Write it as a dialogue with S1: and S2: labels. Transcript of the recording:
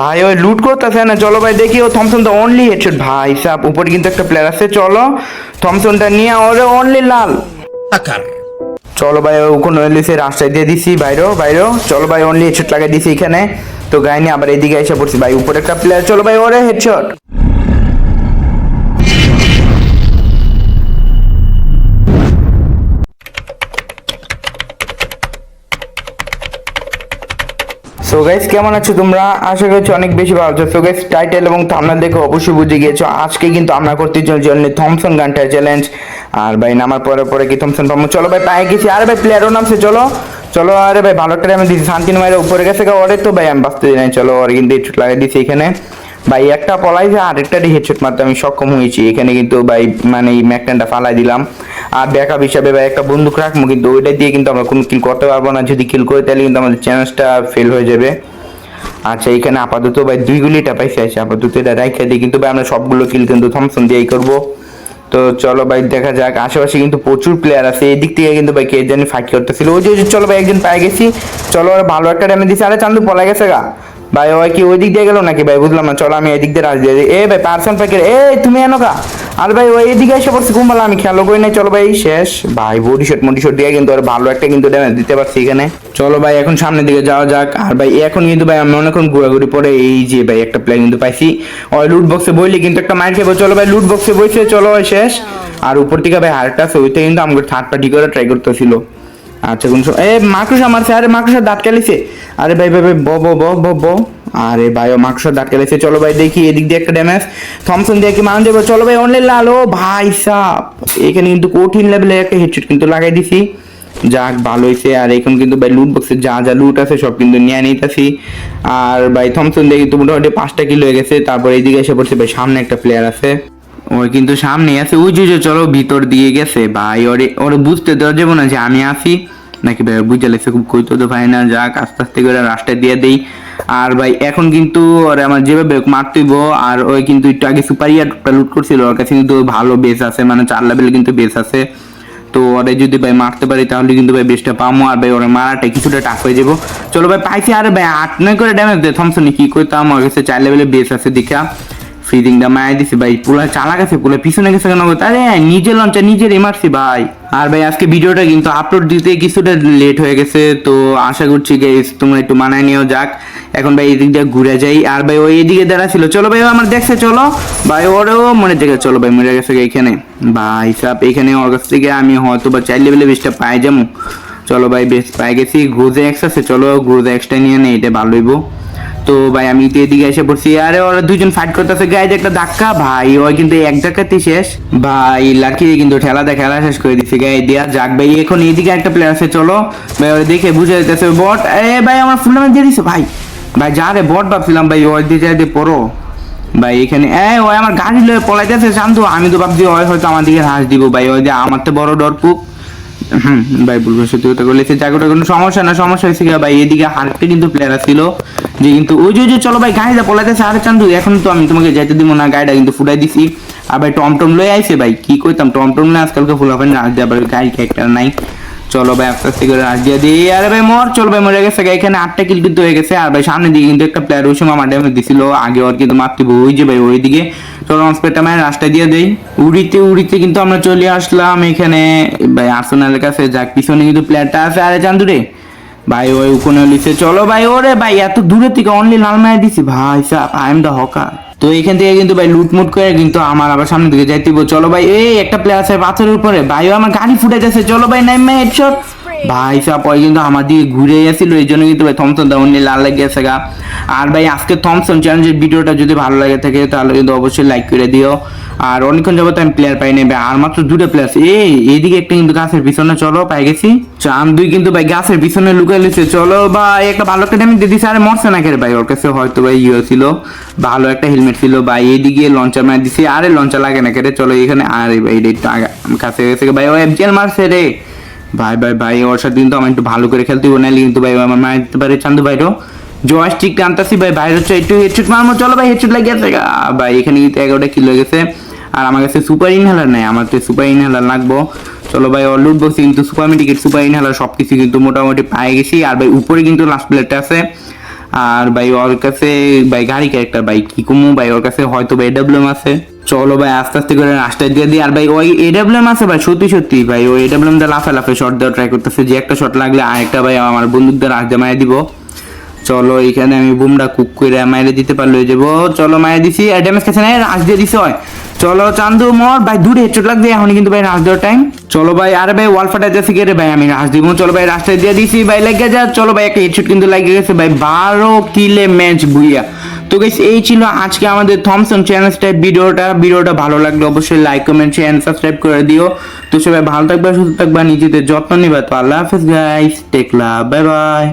S1: ভাই ওই লুট করতেছে না। চলো ভাই দেখি ও থমসন তো অনলি হেডশট ভাই সাপ উপরে কিন্তু একটা প্লেয়ার আছে চলো। থমসনটা নিয়ে ওরে অনলি লাল। চলো ভাই ওখানে সে রাস্তায় দিয়ে দিছি। বাইরেও বাইরেও চলো ভাই অনলি হেডশট লাগাই দিছি এখানে। তো গাইনি আবার এদিকে এসে পড়ছি। ভাই উপরে একটা প্লেয়ার চলো ভাই ওরে হেডশট সো গাইস কেমন আছো তোমরা? আশা করছি অনেক বেশি ভালো আছো। সো গাইস টাইটেল এবং থামনা দেখে অবশ্যই বুঝে গিয়েছো। আজকে কিন্তু আমরা করতে চলছি অনলি থমসন গানটা চ্যালেঞ্জ আর ভাই, নামার পরে পরে কি থমসন পাবো? চলো ভাই, পায়ে গেছি। আরে ভাই প্লেয়ারও নামছে চলো। চলো, আরে ভাই, ভালো টাইম আমি দিচ্ছি শান্তি মায়ের উপরে গেছে ওরে তো ভাই, আমি বাঁচতে দিই চলো, ওর কিন্তু লাগিয়ে দিচ্ছি এখানে। ভাই, একটা পলাই যে আরেকটা হেডশট মারতে আমি সক্ষম হয়েছি। এখানে কিন্তু ভাই মানে এই ম্যাকটেনটা ফালাই দিলাম। আর ব্যাকআপ হিসাবে ভাই, একটা বন্দুক রাখব, কিন্তু ওইটা দিয়ে কিন্তু আমরা কোনো কিল করতে পারব না। যদি কিল করি, তাহলে কিন্তু আমাদের চ্যালেঞ্জটা ফেল হয়ে যাবে। আচ্ছা এখানে আপাতত ভাই, দুই গুলিটা পাইছে। আছে আপাতত এটা রাইখা দিই। কিন্তু ভাই, আমরা সবগুলো কিল কিন্তু থমসন দিয়েই করব। তো চলো ভাই, দেখা যাক। আশেপাশে কিন্তু প্রচুর প্লেয়ার আছে। এই দিক থেকে কিন্তু ভাই, কে জানি ফাইট করতেছিল। ওই যে চলো ভাই, একজন পায়ে গেছি। চলো ভালো একটা ড্যামেজ দিছে। আরে, চান্দু পলা গেছে গা। ভাই, ওই কি ওই দিক দিয়ে গেল নাকি ভাই? বুঝলাম না, চলো আমি এদিক দিয়ে রাজ দিয়ে এ ভাই, পার্সন প্যাকের এ তুমি এনো কা আর ভাই, ওই এদিকে এসে পড়ছে কুম্বালা, আমি খেলো করি নাই, চলো ভাই, শেষ। ভাই বডি শট মডি শট দিয়ে কিন্তু ওরা ভালো একটা কিন্তু ড্যামেজ দিতে পারছি এখানে। চলো ভাই, এখন সামনের দিকে যাওয়া যাক। আর ভাই, এখন কিন্তু ভাই, আমি অনেকক্ষণ ঘোরাঘুরি পরে এই যে ভাই, একটা প্লেয়ার কিন্তু পাইছি। ওই লুট বক্সে বইলে কিন্তু একটা মার খেবো চলো ভাই লুট বক্সে বইছে, চলো শেষ। আর উপর থেকে ভাই হারটা ওইটা কিন্তু আমাকে থার্ড পার্টি করে ট্রাই করতেছিল। আচ্ছা কোন এ, মাকড়সা মারছে, আরে মাকড়সা দাঁত কেলিছে। আরে ভাই ভাই ভাই, ব ব ব ব ব। আরে ভাই, ও মাকড়সা দাঁত কেলিছে। চলো ভাই, দেখি এদিক দিয়ে একটা ড্যামেজ থমসন দিয়ে কি মান দেবো চলো ভাই অনলি লাল। ও ভাই, সাপ। এখানে কিন্তু কঠিন লেভেলে একটা হেডশট কিন্তু লাগাই দিছি। যাক, ভালো হয়েছে আর এখন কিন্তু ভাই লুট বক্সে যা যা লুট আছে, সব কিন্তু নিয়ে নিতেছি। আর ভাই থমসন দিয়ে কিন্তু মোটামুটি পাঁচটা কিলো হয়ে গেছে। তারপর এইদিকে এসে পড়ছে ভাই, সামনে একটা প্লেয়ার আছে। ওই কিন্তু সামনে আছে। ওই যে চলো ভিতর দিয়ে গেছে। ভাই, ওরে ওরে বুঝতে দেওয়া যাব না যে আমি আসি নাকি ভাই বুঝে লাগছে খুব কইতো তো ভাই না, যাক, আস্তে আস্তে করে রাস্তায় দিয়ে দেই। আর ভাই, এখন কিন্তু ওরে আমার যেভাবে মারতেইব, আর ওই কিন্তু একটু আগে সুপার ইয়ারটা লুট করছিল, ওর কাছে কিন্তু ভালো বেস আছে মানে চার লেভেল কিন্তু বেস আছে। তো ওরে যদি ভাই মারতে পারি, তাহলে কিন্তু ভাই বেসটা পামো, আর ভাই ওরে মারাটা কিছুটা টাক হয়ে যাব। চলো ভাই, পাইছি, আরে ভাই, আট, নয় করে ড্যামেজ দে, থমসন, কি করতাম ওর কাছে চার লেভেলে বেস আছে, দেখা। ফ্রিজিংটা মায়া দিছি ভাই পুরা চালা গেছে পুরো পিছনে গেছে কেন আরে, নিজের লঞ্চা নিজের এমারছি ভাই। আর ভাই, আজকে ভিডিওটা কিন্তু আপলোড দিতে কিছুটা লেট হয়ে গেছে, তো আশা করছি গাইস তোমরা একটু মানায় নিও, যাক। এখন ভাই, এদিক দিয়ে ঘুরে যাই। আর ভাই, ওই এদিকে দাঁড়া ছিল। চলো ভাই আমার দেখছে, চলো। ভাই, ওরেও মনে থেকে চলো ভাই, মরে গেছে এখানে। ভাই, সাপ, এখানে ওর কাছ থেকে আমি হয়তো বা চার লেভেলে বেশটা পাই যাব। চলো ভাই, বেশ, পাই গেছি। গ্রুজে এক্স আছে, চলো গ্রুজে এক্সটা নিয়ে নেই এটা ভালো হইবো। তো ভাই, আমি তো এদিকে এসে পড়ছি। আরে, ওরা দুজন ফাইট করতেছে। গায়ে একটা ধাক্কা, ভাই, ওই কিন্তু এক ধাক্কাতেই শেষ। ভাই, লাকি কিন্তু ঠেলাতে খেলা শেষ করে দিচ্ছে গায়ে দিয়া যাক, ভাই, এখন এইদিকে একটা প্লেয়ার আছে, চলো। ভাই, ওরা দেখে বুঝে যেতেছে বট এ, ভাই, আমার ফুল নামে দিয়ে দিছে, ভাই। ভাই, যা রে বট ভাবছিলাম, ভাই, ওই দিয়ে যাই দিয়ে পড়ো। ভাই, এখানে, এ, ওই আমার গাড়ি লয়ে পলাইতেছে, শান্ত। আমি তো ভাবছি, ওই হয়তো আমার দিকে হাস দিব, ভাই, ওই যে আমার তো বড় ডর পুক হুম ভাই বলব সত্যি কথা বলেছে জায়গাটা কোনো সমস্যা না, সমস্যা হয়েছে কি ভাই, এদিকে হারতে কিন্তু প্লেয়ার ছিল যে কিন্তু, ওই যে চলো ভাই গাড়িটা পলাইতেছে আরে চান্দু, এখন তো আমি তোমাকে যাইতে দিব না, গাড়িটা কিন্তু ফুটাই দিছি। আর ভাই, টমটম লয়ে আইছে ভাই, কি কইতাম, টমটম না, আজকালকে ফুলাফেন রাজ দিয়ে আবার গাড়ি একটা নাই। চলো ভাই, আস্তে আস্তে করে রাজ দিয়ে দিই আরে ভাই, মর, চলো ভাই, মরে গেছে এখানে আটটা কিল কিন্তু হয়ে গেছে। আর ভাই, সামনে দিকে কিন্তু একটা প্লেয়ার ওই সময় আমার ড্যামেজ দিছিল। আগে ওর কিন্তু মারতে ওই যে ভাই ওই দিকে চলো স্পেডটা মানে রাস্তা দিয়ে দেই। উড়িতে উড়িতে কিন্তু আমরা চলে আসলাম এখানে। ভাই আর্সেনালের কাছে যাক, পিছনে কিন্তু প্লেয়ারটা আছে। আরে চান্দুরে ভাই, ওই উকোনে লিছে। চলো ভাই, ওরে ভাই, এত দূরে থেকে অনলি লাল মায়া দিছি। ভাই সাহ আই এম দ্য হকার তো এখান থেকে কিন্তু ভাই লুটমুট করে কিন্তু আমার আবার সামনে দিকে যাইতে হইবো। চলো ভাই, এই একটা প্লেয়ার আছে পাথরের উপরে। ভাই আমার গাড়ি ফুটে যাচ্ছে চলো ভাই, নাইম হেডশট ভাই সাহ ওই কিন্তু আমার দিকে ঘুরে গেছিল এই জন্য কিন্তু ভাই থমসন দা অনলি লাল লাগিয়ে গেছে গা। আর ভাই, আজকে থমসন চ্যালেঞ্জের ভিডিওটা যদি ভালো লাগে থাকে, তাহলে কিন্তু অবশ্যই লাইক করে দিও। আর অনেকক্ষণ যাবত আমি প্লেয়ার পাই নেবে আর মাত্র দুটো প্লেয়ার এই, এইদিকে একটা কিন্তু গাছের পিছনে, চলো, পাই গেছি। চান দুই কিন্তু ভাই গাছের পিছনে লুকাই লিছে চলো ভাই, একটা ভালো একটা আমি দিয়ে দিছে। আরে, মরছে না কেরে ভাই, ওর কাছে হয়তো ভাই ইয়ে ছিল, ভালো একটা হেলমেট ছিল। ভাই, এইদিকে লঞ্চার মার দিছে, আরে লঞ্চার লাগে না কেরে, চলো, এখানে, আরে ভাই, এটা একটু কাছে গেছে ভাই, ও এফজিএল মারছে রে। ভাই ভাই ভাই ওর সাথে কিন্তু আমার একটু ভালো করে খেলতে নাহলে কিন্তু ভাই আমার মার দিতে পারে চান্দু ভাইরও। জয়স্টিক টানতাছি ভাই, বাইরে হচ্ছে একটু হেডশট মারবো চলো ভাই হেডশট লাগিয়ে গেছে ভাই, এখানে কিন্তু এগারোটা কিলো গেছে। আর আমার কাছে সুপার ইনহেলার নাই, আমার তো সুপার ইনহেলার লাগবো। চলো ভাই ওর লুট বক্সে কিন্তু সুপার মেডিকেট সুপার ইনহেলার সব কিছু কিন্তু মোটামুটি পাই গেছি। আর ভাই, উপরে কিন্তু লাস্ট প্লেটটা আছে। আর ভাই, ওর কাছে, ভাই, গাড়ি ক্যারেক্টার ভাই, কি কমু? ভাই, ওর কাছে হয়তো ভাই এডাব্লিউএম আছে। চলো ভাই, আস্তে আস্তে করে রাস্তায় দিয়ে দিই। আর ভাই, ওই এডাব্লিউএম আছে ভাই, সত্যি সত্যি ভাই, ওই এডাব্লিউএম দিয়ে লাফে লাফে শট দেওয়া ট্রাই করতেছে। যে একটা শট লাগলে আরেকটা ভাই আমার বন্দুকদের আগ জামাই দিব। চলো এখানে আমি বুমটা কুক করে মাইরে দিতে পারল এই যাব। চলো, মাইরে দিছি। আর ড্যামেজ কাছে নাই রাজ দিয়ে দিছি হয় চলো, চান্দু, মর। ভাই, দূরে হেডশট লাগবে এখন কিন্তু ভাই রাজ দেওয়ার টাইম চলো ভাই, আরে ভাই ওয়াল ফাটা যাচ্ছে কে ভাই? আমি রাজ দিব। চলো ভাই রাজটা দিয়ে দিছি। ভাই, লেগে যা। চলো ভাই, একটা হেডশট কিন্তু লাগিয়ে গেছে। ভাই, বারো কিলে ম্যাচ বুইয়া। তো গাইস এই ছিল আজকে আমাদের থমসন চ্যানেল টাইপ ভিডিওটা। ভিডিওটা ভালো লাগলে অবশ্যই লাইক কমেন্ট শেয়ার সাবস্ক্রাইব করে দিও। তো সবাই ভালো থাকবে, সুস্থ থাকবে, নিজেদের যত্ন নিবে। তো আল্লাহ হাফেজ guys take love bye bye